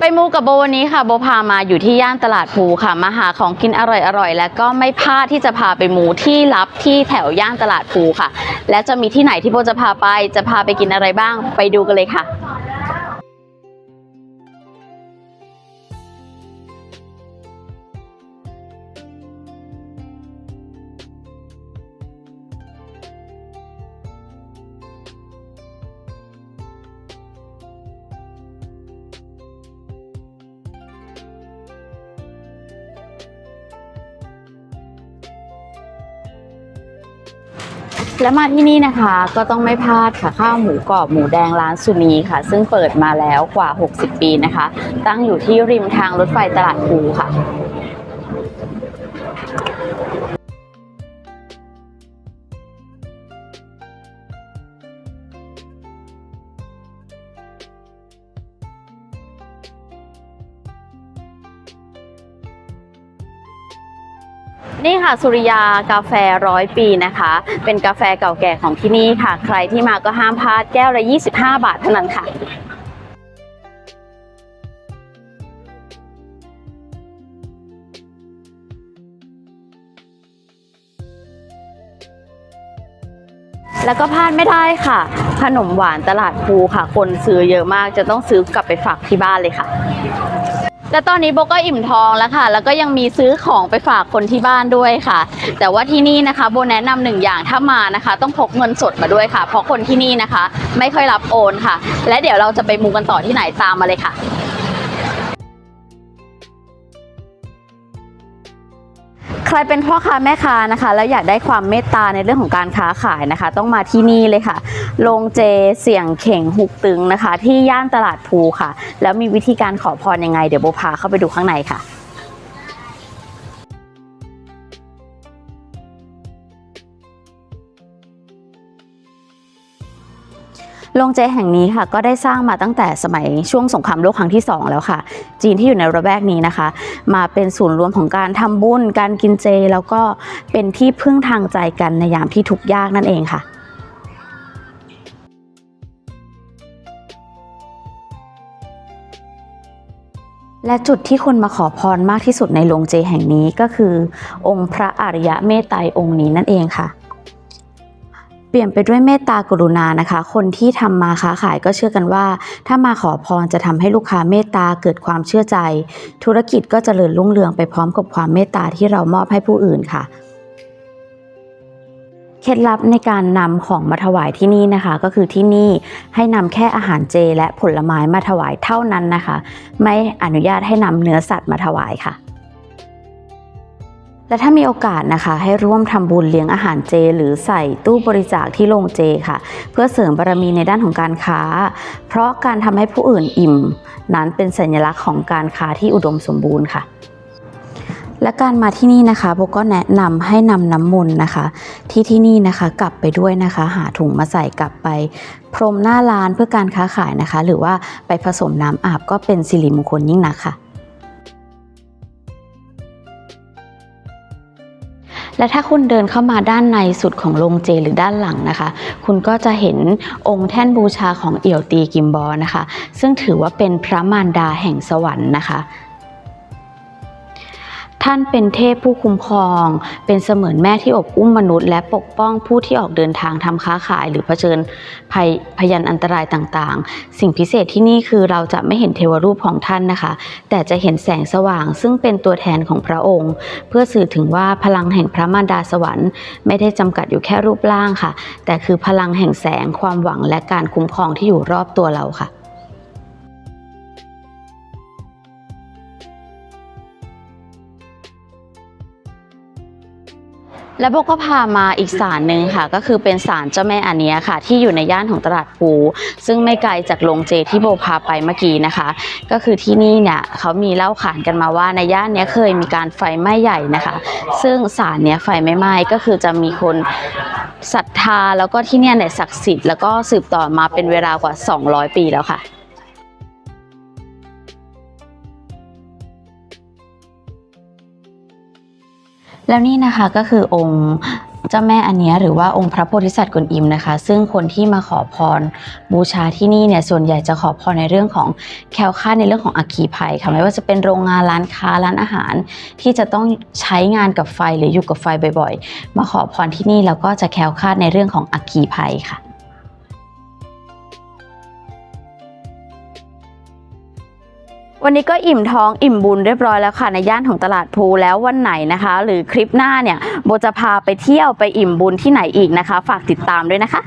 ไปมูกับโบวันนี้ค่ะโบพามาอยู่ที่ย่านตลาดภูค่ะ มาหาของกินอร่อยๆ และก็ไม่พลาดที่จะพาไปมูที่ลับที่แถวย่านตลาดภูค่ะ และจะมีที่ไหนที่โบจะพาไปจะพาไปกินอะไรบ้างไปดูกันเลยค่ะ และมาที่นี่นะคะก็ต้องไม่พลาดค่ะข้าวหมูกรอบหมูแดงร้านสุนีค่ะ ซึ่งเปิดมาแล้วกว่า 60 ปีนะคะ ตั้งอยู่ที่ริมทางรถไฟตลาดภูค่ะ นี่ค่ะสุริยากาแฟร้อยปีนะคะ เป็นกาแฟเก่าแก่ของที่นี่ค่ะ ใครที่มาก็ห้ามพลาดแก้วละ 25 บาทเท่านั้นค่ะแล้วก็พลาดไม่ได้ค่ะ ขนมหวานตลาดภูค่ะ คนซื้อเยอะมากจะต้องซื้อกลับไปฝากที่บ้านเลยค่ะ และตอนนี้โบก็อิ่มท้องแล้วค่ะ แล้วก็ยังมีซื้อของไปฝากคนที่บ้านด้วยค่ะ แต่ว่าที่นี่นะคะโบแนะนำหนึ่งอย่างถ้ามานะคะ ต้องพกเงินสดมาด้วยค่ะ เพราะคนที่นี่นะคะ ไม่ค่อยรับโอนค่ะ และเดี๋ยวเราจะไปมูกันต่อที่ไหนตามมาเลยค่ะ ใครเป็นพ่อค้าแม่ค้านะคะ แล้วอยากได้ความเมตตาในเรื่องของการค้าขายนะคะ ต้องมาที่นี่เลยค่ะโรงเจเสี่ยงเข่งหุกตึงนะคะ ที่ย่านตลาดภูค่ะ แล้วมีวิธีการขอพรยังไง เดี๋ยวโบพาเข้าไปดูข้างในค่ะ โรงเจแห่งนี้ค่ะก็ได้สร้างมาตั้งแต่สมัยช่วงสงครามโลกครั้งที่ 2 แล้วค่ะ จีนที่อยู่ในระแวกนี้นะคะ มาเป็นศูนย์รวมของการทำบุญ การกินเจ แล้วก็เป็นที่พึ่งทางใจกันในยามที่ทุกข์ยากนั่นเองค่ะและจุดที่คนมาขอพรมากที่สุดในโรงเจแห่งนี้ก็คือ องค์พระอริยะเมตไตรองค์นี้นั่นเองค่ะ เปลี่ยนไปด้วยเมตตากรุณานะคะ คนที่ทำมาค้าขายก็เชื่อกันว่า ถ้ามาขอพรจะทำให้ลูกค้าเมตตาเกิดความเชื่อใจ ธุรกิจก็จเจริญรุ่งเรืองไปพร้อมกับความเมตตาที่เรามอบให้ผู้อื่นค่ะเคล็ดลับในการนำของมาถวายที่นี่นะคะ ก็คือที่นี่ให้นำแค่อาหารเจและผลไม้มาถวายเท่านั้นนะคะ ไม่อนุญาตให้นำเนื้อสัตว์มาถวายค่ะ และถ้ามีโอกาสนะคะ ให้ร่วมทำบุญเลี้ยงอาหารเจ หรือใส่ตู้บริจาคที่โรงเจค่ะ เพื่อเสริมบารมีในด้านของการค้า เพราะการทำให้ผู้อื่นอิ่ม นั้นเป็นสัญลักษณ์ของการค้าที่อุดมสมบูรณ์ค่ะและการมาที่นี่นะคะโบก็แนะนำให้นำน้ำมนต์นะคะ ที่ที่นี่นะคะกลับไปด้วยนะคะ หาถุงมาใส่กลับไป พรมหน้าร้านเพื่อการค้าขายนะคะ หรือว่าไปผสมน้ำอาบก็เป็นสิริมงคลยิ่งนักค่ะ และถ้าคุณเดินเข้ามาด้านในสุดของโรงเจหรือด้านหลังนะคะ คุณก็จะเห็นองค์แท่นบูชาของเอี่ยวตีกิมบอนะคะ ซึ่งถือว่าเป็นพระมารดาแห่งสวรรค์นะคะ ท่านเป็นเทพผู้คุ้มครอง เป็นเสมือนแม่ที่อบอุ้มมนุษย์ และปกป้องผู้ที่ออกเดินทางทำค้าขาย หรือเผชิญภัยพยันอันตรายต่างๆ สิ่งพิเศษที่นี่คือเราจะไม่เห็นเทวรูปของท่านนะคะ แต่จะเห็นแสงสว่าง ซึ่งเป็นตัวแทนของพระองค์ เพื่อสื่อถึงว่าพลังแห่งพระมารดาสวรรค์ ไม่ได้จำกัดอยู่แค่รูปร่างค่ะ แต่คือพลังแห่งแสงความหวังและการคุ้มครองที่อยู่รอบตัวเราค่ะ และโบก็พามาอีกศาลหนึ่งค่ะ ก็คือเป็นศาลเจ้าแม่อันเนี้ยค่ะ ที่อยู่ในย่านของตลาดภูซึ่งไม่ไกลจากโรงเจที่โบพาไปเมื่อกี้นะคะ ก็คือที่นี่เนี่ยเขามีเล่าขานกันมาว่าในย่านเนี้ยเคยมีการไฟไหม้ใหญ่นะคะ ซึ่งศาลเนี้ยไฟไม่ไหม้ก็คือจะมีคนศรัทธาแล้วก็ที่เนี่ยเนี่ยศักดิ์สิทธิ์แล้วก็สืบต่อมาเป็นเวลากว่า 200 ปีแล้วค่ะ แล้วนี่นะคะก็คือองค์เจ้าแม่อันเนี้ยหรือว่าองค์พระโพธิสัตว์กวนอิมนะคะ ซึ่งคนที่มาขอพรบูชาที่นี่เนี่ยส่วนใหญ่จะขอพรในเรื่องของแคล้วคลาดในเรื่องของอัคคีภัยค่ะไม่ว่าจะเป็นโรงงานร้านค้าร้านอาหาร ที่จะต้องใช้งานกับไฟหรืออยู่กับไฟบ่อย ๆ มาขอพรที่นี่แล้วก็จะแคล้วคลาดในเรื่องของอัคคีภัยค่ะ วันนี้ก็อิ่มท้องอิ่มบุญเรียบร้อยแล้วค่ะในย่านของตลาดพลูแล้ววันไหนนะคะ หรือคลิปหน้าเนี่ยโบจะพาไปเที่ยวไปอิ่มบุญที่ไหนอีกนะคะ ฝากติดตามด้วยนะคะ